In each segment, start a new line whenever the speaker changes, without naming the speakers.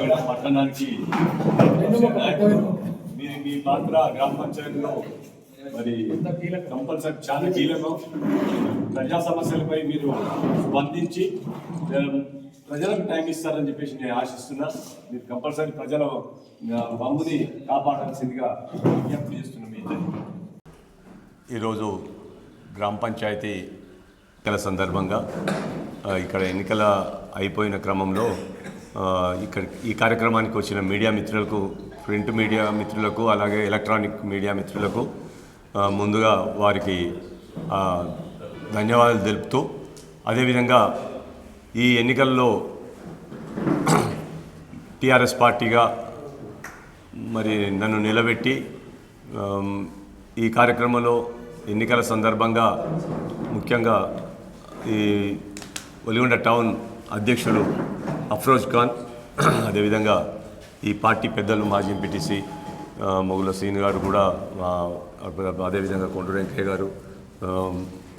జగడ పట్టణానికి మీ మీ పాత్ర గ్రామ పంచాయతీలో మరి కంపల్సరీ చాలా కీలకం. ప్రజా సమస్యలపై మీరు స్పందించి ప్రజలకు టైం ఇస్తారని చెప్పేసి నేను ఆశిస్తున్నా. మీరు కంపల్సరీ ప్రజల బొమ్ముని కాపాడాల్సిందిగా విజ్ఞప్తి చేస్తున్నా మీ. ఈరోజు గ్రామ పంచాయతీ ఎన్నికల సందర్భంగా ఇక్కడ ఎన్నికల అయిపోయిన క్రమంలో ఇక్కడ ఈ కార్యక్రమానికి వచ్చిన మీడియా మిత్రులకు ప్రింట్ మీడియా మిత్రులకు అలాగే ఎలక్ట్రానిక్ మీడియా మిత్రులకు ముందుగా వారికి ధన్యవాదాలు తెలుపుతూ అదేవిధంగా ఈ ఎన్నికల్లో టీఆర్ఎస్ పార్టీగా మరి నన్ను నిలబెట్టి ఈ కార్యక్రమంలో ఎన్నికల సందర్భంగా ముఖ్యంగా ఈ ఒలిగొండ టౌన్ అధ్యక్షుడు అఫ్రోజ్ ఖాన్ అదేవిధంగా ఈ పార్టీ పెద్దలు మాజీ ఎంపీటీసీ మొగుల సీన్ గారు కూడా అదేవిధంగా కొండూరు వెంకయ్య గారు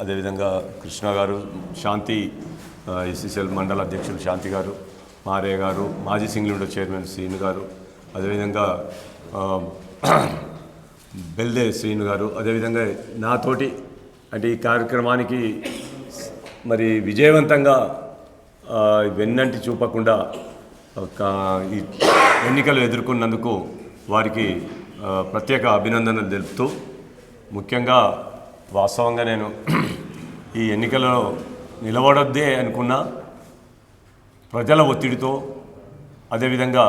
అదేవిధంగా కృష్ణ గారు శాంతి ఎస్సీసీఎల్ మండల అధ్యక్షులు శాంతి గారు మారే గారు మాజీ సింగిల్ చైర్మన్ శ్రీను గారు అదేవిధంగా బెల్దే శ్రీను గారు అదేవిధంగా నాతోటి అంటే ఈ కార్యక్రమానికి మరి విజయవంతంగా వెన్నంటి చూపకుండా ఒక ఈ ఎన్నికలు ఎదుర్కొన్నందుకు వారికి ప్రత్యేక అభినందనలు తెలుపుతూ ముఖ్యంగా వాస్తవంగా నేను ఈ ఎన్నికలలో నిలబడొద్దే అనుకున్నా ప్రజల ఒత్తిడితో అదేవిధంగా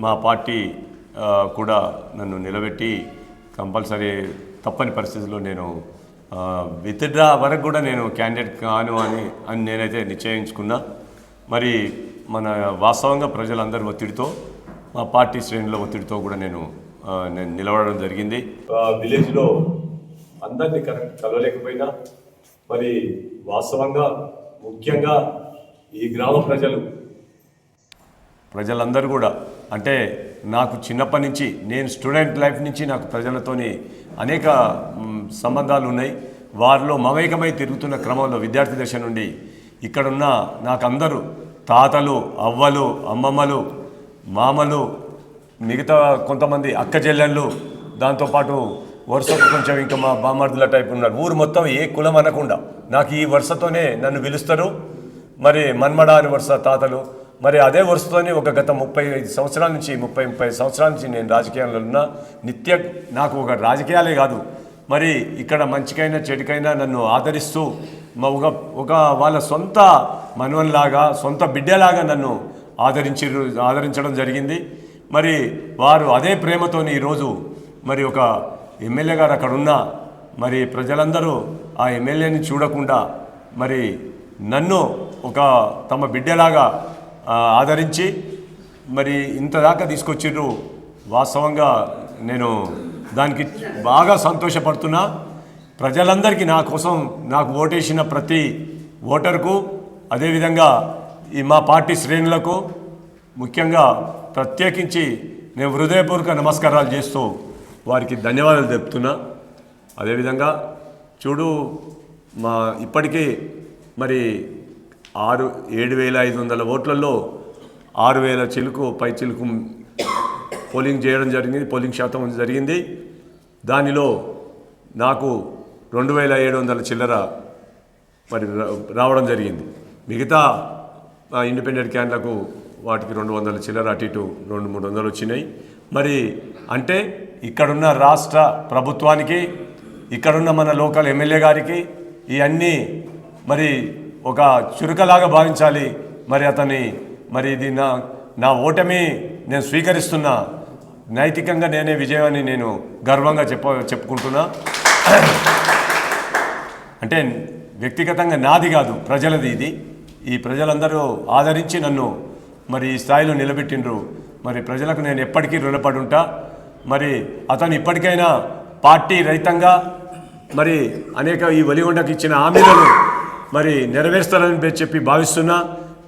మా పార్టీ కూడా నన్ను నిలబెట్టి కంపల్సరీ తప్పని పరిస్థితుల్లో నేను విత్డ్రా వరకు కూడా నేను క్యాండిడేట్ కాను అని అని నేనైతే నిశ్చయించుకున్నా. మరి మన వాస్తవంగా ప్రజలందరి ఒత్తిడితో మా పార్టీ శ్రేణుల ఒత్తిడితో కూడా నేను నేను నిలబడడం జరిగింది. విలేజ్లో అందరినీ కరెక్ట్ కలవలేకపోయినా మరి వాస్తవంగా ముఖ్యంగా ఈ గ్రామ ప్రజలు. ప్రజలందరూ కూడా అంటే నాకు చిన్నప్పటి నుంచి నేను స్టూడెంట్ లైఫ్ నుంచి నాకు ప్రజలతోని అనేక సంబంధాలు ఉన్నాయి వారిలో మమేకమై తిరుగుతున్న క్రమంలో విద్యార్థి దశ నుండి ఇక్కడున్న నాకు అందరూ తాతలు అవ్వలు అమ్మమ్మలు మామలు మిగతా కొంతమంది అక్క చెల్లెళ్ళు దాంతోపాటు వరుసకు కొంచెం ఇంకా మా బామర్దుల టైప్ ఉన్నారు. ఊరు మొత్తం ఏ కులం అనకుండా నాకు ఈ వరుసతోనే నన్ను పిలుస్తారు. మరి మన్మడ అని వరుస తాతలు మరి అదే వరుసతోనే ఒక గత ముప్పై ఐదు సంవత్సరాల నుంచి ముప్పై ముప్పై సంవత్సరాల నుంచి నేను రాజకీయాల్లో ఉన్నా నిత్య నాకు ఒక రాజకీయాలే కాదు. మరి ఇక్కడ మంచికైనా చెడుకైనా నన్ను ఆదరిస్తూ ఒక ఒక వాళ్ళ సొంత మనవన్లాగా సొంత బిడ్డలాగా నన్ను ఆదరించి ఆదరించడం జరిగింది. మరి వారు అదే ప్రేమతోని ఈరోజు మరి ఒక ఎమ్మెల్యే గారు అక్కడ ఉన్న మరి ప్రజలందరూ ఆ ఎమ్మెల్యేని చూడకుండా మరి నన్ను ఒక తమ బిడ్డలాగా ఆదరించి మరి ఇంత దాకా తీసుకొచ్చిర్రు వాస్తవంగా నేను దానికి బాగా సంతోషపడుతున్నా. ప్రజలందరికీ నా కోసం నాకు ఓటేసిన ప్రతి ఓటర్కు అదేవిధంగా ఈ మా పార్టీ శ్రేణులకు ముఖ్యంగా ప్రత్యేకించి నేను హృదయపూర్వక నమస్కారాలు చేస్తూ వారికి ధన్యవాదాలు చెప్తున్నా అదేవిధంగా చూడు మా ఇప్పటికీ మరి ఆరు ఏడు వేల ఐదు వందల ఓట్లలో ఆరు వేల చిలుకు పై చిలుకు పోలింగ్ చేయడం జరిగింది పోలింగ్ శాతం జరిగింది. దానిలో నాకు రెండు వేల ఏడు వందల చిల్లర మరి రా- రావడం జరిగింది. మిగతా ఇండిపెండెంట్ క్యాండ్లకు వాటికి రెండు వందల చిల్లర అటు ఇటు రెండు మూడు వందలు వచ్చినాయి. మరి అంటే ఇక్కడున్న రాష్ట్ర ప్రభుత్వానికి ఇక్కడున్న మన లోకల్ ఎమ్మెల్యే గారికి ఇవన్నీ మరి ఒక చురుకలాగా భావించాలి. మరి అతన్ని మరి ఇది నా నా ఓటమి నేను స్వీకరిస్తున్నా నైతికంగా నేనే విజయాన్ని నేను గర్వంగా చెప్ప చెప్పుకుంటున్నా. అంటే వ్యక్తిగతంగా నాది కాదు ప్రజలది ఇది. ఈ ప్రజలందరూ ఆదరించి నన్ను మరి ఈ స్థాయిలో నిలబెట్టిండ్రు. మరి ప్రజలకు నేను ఎప్పటికీ రుణపడి ఉంటా మరి అతను ఇప్పటికైనా పార్టీ రైతంగా మరి అనేక ఈ వలిగొండకు ఇచ్చిన హామీలను మరి నెరవేరుస్తారని చెప్పి భావిస్తున్నా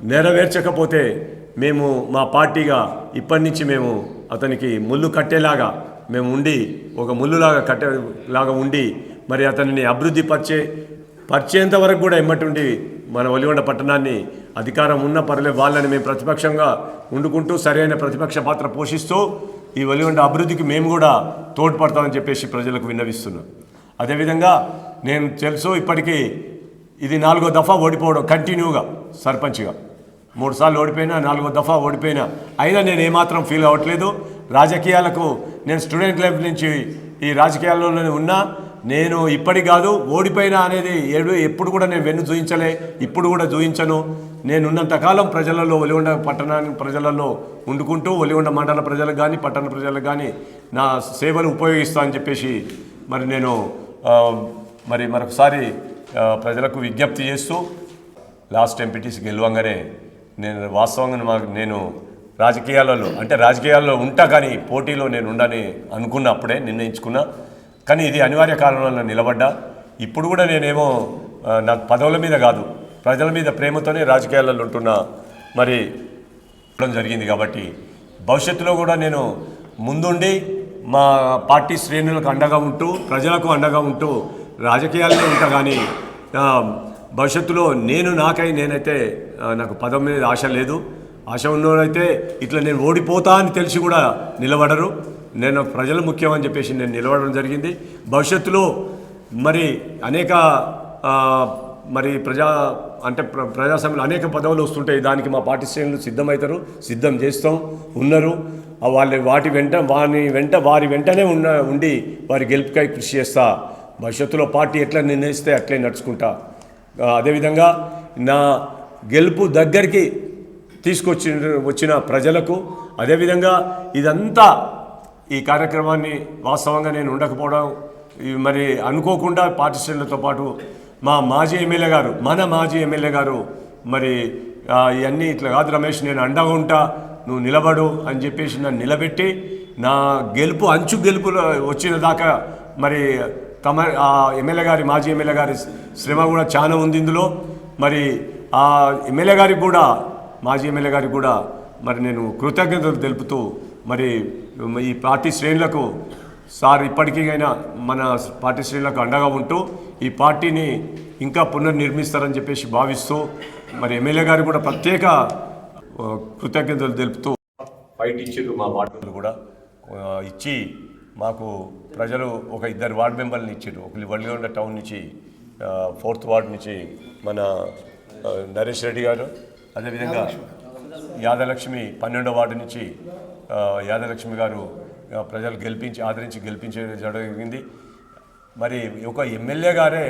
నెరవేర్చకపోతే మేము మా పార్టీగా ఇప్పటి నుంచి మేము అతనికి ముళ్ళు కట్టేలాగా మేము ఉండి ఒక ముళ్ళులాగా కట్టేలాగా ఉండి మరి అతనిని అభివృద్ధి పరిచే పరిచేంత వరకు కూడా ఎమ్మటుండి మన ఒలిగొండ పట్టణాన్ని అధికారం ఉన్న పర్లే వాళ్ళని మేము ప్రతిపక్షంగా ఉండుకుంటూ సరైన ప్రతిపక్ష పాత్ర పోషిస్తూ ఈ ఒలిగొండ అభివృద్ధికి మేము కూడా తోడ్పడతామని చెప్పేసి ప్రజలకు విన్నవిస్తున్నాం. అదేవిధంగా నేను తెలుసు ఇప్పటికీ ఇది నాలుగో దఫా ఓడిపోవడం కంటిన్యూగా సర్పంచ్గా. మూడు సార్లు ఓడిపోయినా నాలుగో దఫా ఓడిపోయినా అయినా నేను ఏమాత్రం ఫీల్ అవ్వట్లేదు. రాజకీయాలకు నేను స్టూడెంట్ లైఫ్ నుంచి ఈ రాజకీయాల్లోనే ఉన్నా. నేను ఇప్పటి కాదు ఓడిపోయినా అనేది ఏడు ఎప్పుడు కూడా నేను వెన్ను చూయించలే ఇప్పుడు కూడా చూయించను నేను ఉన్నంతకాలం ప్రజలలో ఒలిగొండ పట్టణాన్ని ప్రజలలో ఉండుకుంటూ ఒలిగొండ మండల ప్రజలకు కానీ పట్టణ ప్రజలకు కానీ నా సేవలు ఉపయోగిస్తా అని చెప్పేసి మరి నేను మరి మరొకసారి ప్రజలకు విజ్ఞప్తి చేస్తూ లాస్ట్ ఎంపీటీసీ గెలవంగానే నేను వాస్తవంగా మాకు నేను రాజకీయాలలో అంటే రాజకీయాల్లో ఉంటా కానీ పోటీలో నేను ఉండని అనుకున్నప్పుడే నిర్ణయించుకున్నా. కానీ ఇది అనివార్య కారణంలో నిలబడ్డా. ఇప్పుడు కూడా నేనేమో నా నాకు పదవుల మీద కాదు ప్రజల మీద ప్రేమతోనే రాజకీయాలలో ఉంటున్నా. మరి జరిగింది కాబట్టి భవిష్యత్తులో కూడా నేను ముందుండి మా పార్టీ శ్రేణులకు అండగా ఉంటూ ప్రజలకు అండగా ఉంటూ రాజకీయాల్లో ఉంటా కానీ భవిష్యత్తులో నేను నాకై నేనైతే నాకు పదం మీద ఆశ లేదు. ఆశ ఉన్నోడైతే ఇట్లా నేను ఓడిపోతా అని తెలిసి కూడా నిలబడరు. నేను ప్రజలు ముఖ్యం అని చెప్పేసి నేను నిలబడడం జరిగింది. భవిష్యత్తులో మరి అనేక మరి ప్రజా అంటే ప్ర ప్రజాస్వామ్యంలో అనేక పదవులు వస్తుంటాయి. దానికి మా పార్టీ శ్రేణులు సిద్ధమవుతారు సిద్ధం చేస్తాం ఉన్నారు. వాళ్ళ వాటి వెంట వారి వెంట వారి వెంటనే ఉన్న ఉండి వారి గెలుపుకై కృషి చేస్తా. భవిష్యత్తులో పార్టీ ఎట్లా నిర్ణయిస్తే అట్లే నడుచుకుంటా. అదేవిధంగా నా గెలుపు దగ్గరికి తీసుకొచ్చి వచ్చిన ప్రజలకు అదేవిధంగా ఇదంతా ఈ కార్యక్రమాన్ని వాస్తవంగా నేను ఉండకపోవడం మరి అనుకోకుండా పార్టీ శ్రేణులతో పాటు మా మాజీ ఎమ్మెల్యే గారు మన మాజీ ఎమ్మెల్యే గారు మరి ఇవన్నీ ఇట్లా కాదు రమేష్ నేను అండగా ఉంటా నువ్వు నిలబడు అని చెప్పేసి నన్ను నిలబెట్టి నా గెలుపు అంచు గెలుపులో వచ్చిన దాకా మరి తమ ఆ ఎమ్మెల్యే గారి మాజీ ఎమ్మెల్యే గారి శ్రమ కూడా చాలా ఉంది ఇందులో. మరి ఆ ఎమ్మెల్యే గారికి కూడా మాజీ ఎమ్మెల్యే గారికి కూడా మరి నేను కృతజ్ఞతలు తెలుపుతూ మరి ఈ పార్టీ శ్రేణులకు సార్ ఇప్పటికైనా మన పార్టీ శ్రేణులకు అండగా ఉంటూ ఈ పార్టీని ఇంకా పునర్నిర్మిస్తారని చెప్పేసి భావిస్తూ మరి ఎమ్మెల్యే గారికి కూడా ప్రత్యేక కృతజ్ఞతలు తెలుపుతూ ఫైట్ ఇచ్చారు మా మాటలు కూడా ఇచ్చి మాకు ప్రజలు ఒక ఇద్దరు వార్డు మెంబర్ని ఇచ్చారు ఒకరి వల్లిగొండ టౌన్ నుంచి ఫోర్త్ వార్డు నుంచి మన నరేష్ రెడ్డి గారు. అదేవిధంగా యాదలక్ష్మి పన్నెండో వార్డు నుంచి యాదలక్ష్మి గారు ప్రజలు గెలిపించి ఆదరించి గెలిపించే జరిగింది. మరి ఒక ఎమ్మెల్యే గారే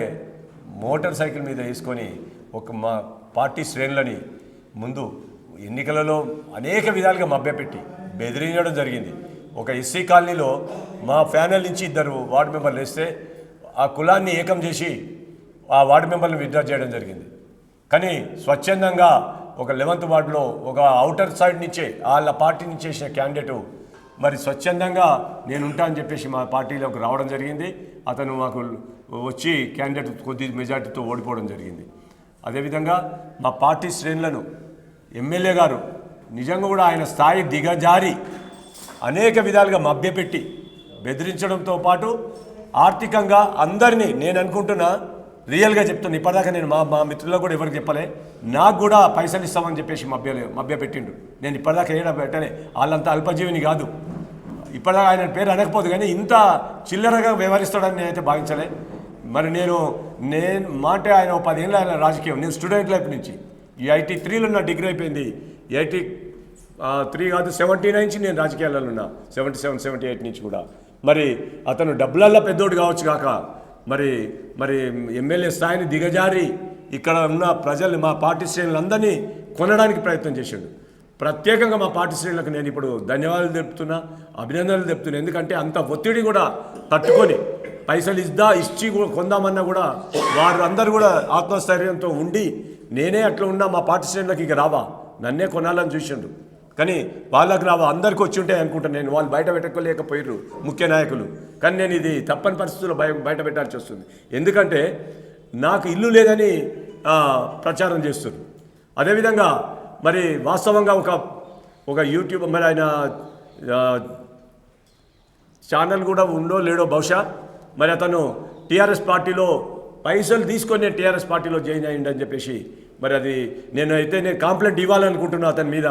మోటార్ సైకిల్ మీద వేసుకొని ఒక మా పార్టీ శ్రేణులని ముందు ఎన్నికలలో అనేక విధాలుగా మభ్యపెట్టి బెదిరించడం జరిగింది. ఒక ఎస్సీ కాలనీలో మా ప్యానల్ నుంచి ఇద్దరు వార్డు మెంబర్లు వేస్తే ఆ కులాన్ని ఏకం చేసి ఆ వార్డు మెంబర్ని విత్డ్రా చేయడం జరిగింది. కానీ స్వచ్ఛందంగా ఒక లెవెంత్ వార్డులో ఒక అవుటర్ సైడ్ నుంచే వాళ్ళ పార్టీ నుంచి చేసిన క్యాండిడేటు మరి స్వచ్ఛందంగా నేను ఉంటా అని చెప్పేసి మా పార్టీలోకి రావడం జరిగింది. అతను మాకు వచ్చి క్యాండిడేట్ కొద్ది మెజార్టీతో ఓడిపోవడం జరిగింది. అదేవిధంగా మా పార్టీ శ్రేణులను ఎమ్మెల్యే గారు నిజంగా కూడా ఆయన స్థాయి దిగజారి అనేక విధాలుగా మభ్యపెట్టి బెదిరించడంతో పాటు ఆర్థికంగా అందరినీ నేను అనుకుంటున్నా రియల్గా చెప్తున్నా ఇప్పటిదాకా నేను మా మా మిత్రులకు కూడా ఎవరికి చెప్పలే. నాకు కూడా పైసలు ఇస్తామని చెప్పేసి మభ్య మభ్య పెట్టిండు నేను ఇప్పటిదాకా ఏడా పెట్టలే. వాళ్ళంతా అల్పజీవిని కాదు. ఇప్పటిదాకా ఆయన పేరు అనకపోదు కానీ ఇంత చిల్లరగా వ్యవహరిస్తాడని నేనైతే భావించలే. మరి నేను నేను మాట ఆయన పదేళ్ళు ఆయన రాజకీయం. నేను స్టూడెంట్ లైఫ్ నుంచి ఈ ఐటీ త్రీలో నా డిగ్రీ అయిపోయింది. ఐటీ త్రీ కాదు సెవెంటీ నైన్ నుంచి నేను రాజకీయాలలో ఉన్నా. సెవెంటీ సెవెన్ సెవెంటీ ఎయిట్ నుంచి కూడా. మరి అతను డబ్బులల్లో పెద్దోడు కావచ్చు కాక మరి మరి ఎమ్మెల్యే స్థాయిని దిగజారి ఇక్కడ ఉన్న ప్రజల్ని మా పార్టీ శ్రేణులందరినీ కొనడానికి ప్రయత్నం చేశాడు. ప్రత్యేకంగా మా పార్టీ శ్రేణులకు నేను ఇప్పుడు ధన్యవాదాలు తెలుపుతున్నా అభినందనలు తెలుపుతున్నా. ఎందుకంటే అంత ఒత్తిడి కూడా తట్టుకొని పైసలు ఇద్దా ఇచ్చి కూడా కొందామన్నా కూడా వారు అందరూ కూడా ఆత్మస్థైర్యంతో ఉండి నేనే అట్లా ఉన్నా మా పార్టీ శ్రేణులకు ఇక రావా. నన్నే కొనాలని చూసిండు. కానీ వాళ్ళకు నా అందరికీ వచ్చి ఉంటాయి అనుకుంటాను నేను. వాళ్ళు బయట పెట్టలేకపోయారు ముఖ్య నాయకులు. కానీ నేను ఇది తప్పని పరిస్థితుల్లో బయ బయట పెట్టాల్సి వస్తుంది. ఎందుకంటే నాకు ఇల్లు లేదని ప్రచారం చేస్తున్నారు అదేవిధంగా మరి వాస్తవంగా ఒక ఒక యూట్యూబ్ మరి ఆయన ఛానల్ కూడా ఉందో లేడో బహుశా మరి అతను టీఆర్ఎస్ పార్టీలో పైసలు తీసుకొని నేను టీఆర్ఎస్ పార్టీలో జాయిన్ అయ్యిండని అని చెప్పేసి మరి అది నేను అయితే నేను కాంప్లైంట్ ఇవ్వాలనుకుంటున్నా అతని మీద.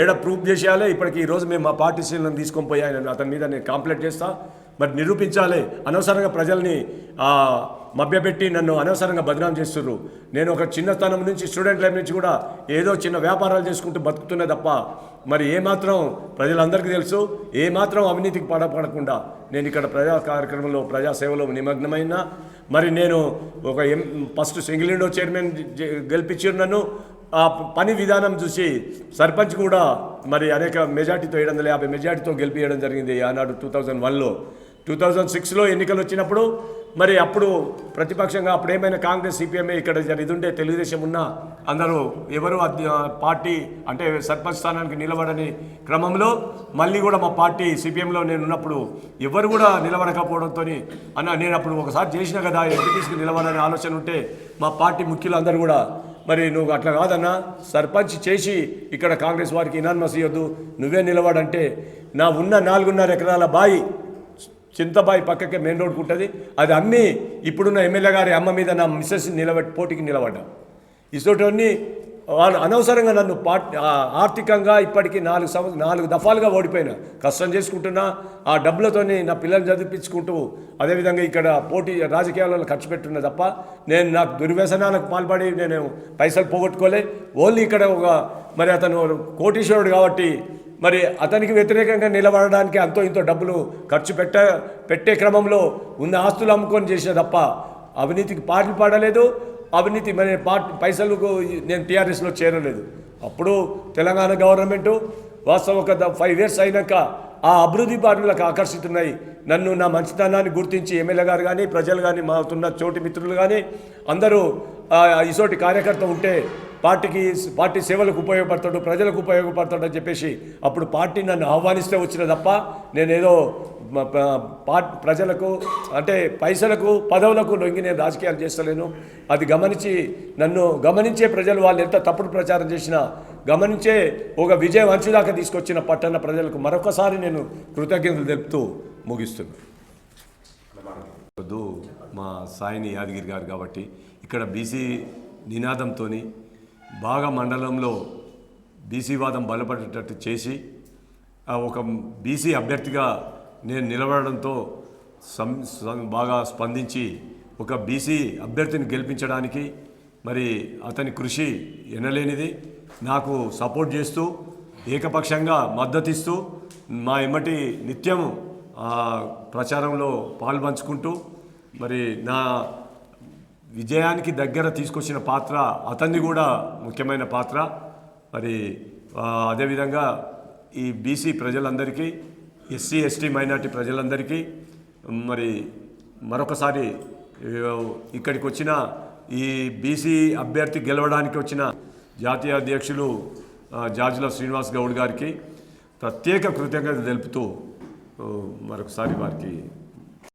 ఏడ ప్రూఫ్ చేసేయాలి? ఇప్పటికి ఈరోజు మేము మా పార్టీ తీసుకొని తీసుకొని పోయాను అతని మీద నేను కాంప్లైంట్ చేస్తా. మరి నిరూపించాలి. అనవసరంగా ప్రజల్ని మభ్యపెట్టి నన్ను అనవసరంగా బదనాం చేస్తున్నారు నేను ఒక చిన్న స్థానం నుంచి స్టూడెంట్ లైఫ్ నుంచి కూడా ఏదో చిన్న వ్యాపారాలు చేసుకుంటూ బతుకుతున్నా తప్ప మరి ఏమాత్రం ప్రజలందరికీ తెలుసు ఏమాత్రం అవినీతికి పడపడకుండా నేను ఇక్కడ ప్రజా కార్యక్రమంలో ప్రజాసేవలో నిమగ్నమైన మరి నేను ఒక ఎం ఫస్ట్ సింగిల్ విండో చైర్మన్ గెలిపించారు నన్ను. ఆ పని విధానం చూసి సర్పంచ్ కూడా మరి అనేక మెజార్టీతో ఏడు వందల యాభై మెజార్టీతో గెలిపియడం జరిగింది ఆనాడు టూ థౌజండ్ వన్లో. టూ థౌజండ్ సిక్స్లో ఎన్నికలు వచ్చినప్పుడు మరి అప్పుడు ప్రతిపక్షంగా అప్పుడు ఏమైనా కాంగ్రెస్ సిపిఎంఏ ఇక్కడ జర ఇది ఉండే తెలుగుదేశం ఉన్నా అందరూ ఎవరు పార్టీ అంటే సర్పంచ్ స్థానానికి నిలబడని క్రమంలో మళ్ళీ కూడా మా పార్టీ సిపిఎంలో నేను ఉన్నప్పుడు ఎవరు కూడా నిలబడకపోవడంతో అన్న నేను అప్పుడు ఒకసారి చేసిన కదా ఎంపీటీసీకి నిలబడని ఆలోచన ఉంటే మా పార్టీ ముఖ్యులు అందరూ కూడా మరి నువ్వు అట్లా కాదన్నా సర్పంచ్ చేసి ఇక్కడ కాంగ్రెస్ వారికి ఇనాన్మస్ ఇవ్వద్దు నువ్వే నిలబడంటే నా ఉన్న నాలుగున్నర ఎకరాల బాయి చింతబాయి పక్కకే మెయిన్ రోడ్కు ఉంటుంది. అది అమ్మి ఇప్పుడున్న ఎమ్మెల్యే గారి అమ్మ మీద నా మిస్సెస్ నిలబెట్టి పోటీకి నిలబడ్డా. ఇసోటోని వాళ్ళు అనవసరంగా నన్ను పార్ట్ ఆర్థికంగా ఇప్పటికీ నాలుగు సంవ నాలుగు దఫాలుగా ఓడిపోయినా. కష్టం చేసుకుంటున్నా ఆ డబ్బులతోని నా పిల్లల్ని చదివించుకుంటూ అదేవిధంగా ఇక్కడ పోటీ రాజకీయాలలో ఖర్చు పెట్టున్నా తప్ప నేను నాకు దుర్వ్యసనాలకు పాల్పడి నేను పైసలు పోగొట్టుకోలే. ఓన్లీ ఇక్కడ ఒక మరి అతను కోటీశ్వరుడు కాబట్టి మరి అతనికి వ్యతిరేకంగా నిలబడడానికి అంతో ఇంతో డబ్బులు ఖర్చు పెట్ట పెట్టే క్రమంలో ఉన్న ఆస్తులు అమ్ముకొని చేసిన తప్ప అవినీతికి పాటలు పాడలేదు అవినీతి మరి పార్టీ పైసలకు నేను టీఆర్ఎస్లో చేరలేదు. అప్పుడు తెలంగాణ గవర్నమెంటు వాస్తవం ఒక ఫైవ్ ఇయర్స్ అయినాక ఆ అభివృద్ధి పార్టీలకు ఆకర్షితున్నాయి. నన్ను నా మంచితనాన్ని గుర్తించి ఎమ్మెల్యే గారు కానీ ప్రజలు కానీ మాకున్న చోటి మిత్రులు కానీ అందరూ ఇసోటి కార్యకర్త ఉంటే పార్టీకి పార్టీ సేవలకు ఉపయోగపడతాడు ప్రజలకు ఉపయోగపడతాడు అని చెప్పేసి అప్పుడు పార్టీ నన్ను ఆహ్వానిస్తే వచ్చిన తప్ప నేనేదో ప్రజలకు అంటే పైసలకు పదవులకు లొంగి నేను రాజకీయాలు చేస్తలేను. అది గమనించి నన్ను గమనించే ప్రజలు వాళ్ళు ఎంత తప్పుడు ప్రచారం చేసినా గమనించే ఒక విజయం అంచుదాకా తీసుకొచ్చిన పట్టణ ప్రజలకు మరొకసారి నేను కృతజ్ఞతలు తెలుపుతూ ముగిస్తున్నాను మా సాయిని యాదగిరి గారు కాబట్టి ఇక్కడ బీసీ నినాదంతో బాగా మండలంలో బీసీ వాదం బలపడేటట్టు చేసి ఒక బీసీ అభ్యర్థిగా నేను నిలబడడంతో సం బాగా స్పందించి ఒక బీసీ అభ్యర్థిని గెలిపించడానికి మరి అతని కృషి ఎనలేనిది. నాకు సపోర్ట్ చేస్తూ ఏకపక్షంగా మద్దతిస్తూ మా ఎమ్మటి నిత్యం ప్రచారంలో పాల్పంచుకుంటూ మరి నా విజయానికి దగ్గర తీసుకొచ్చిన పాత్ర అతన్ని కూడా ముఖ్యమైన పాత్ర. మరి అదేవిధంగా ఈ బీసీ ప్రజలందరికీ ఎస్సీ ఎస్టీ మైనార్టీ ప్రజలందరికీ మరి మరొకసారి ఇక్కడికి వచ్చిన ఈ బీసీ అభ్యర్థి గెలవడానికి వచ్చిన జాతీయ అధ్యక్షులు ఆ, శ్రీనివాస్ గౌడ్ గారికి ప్రత్యేక కృతజ్ఞత తెలుపుతూ మరొకసారి వారికి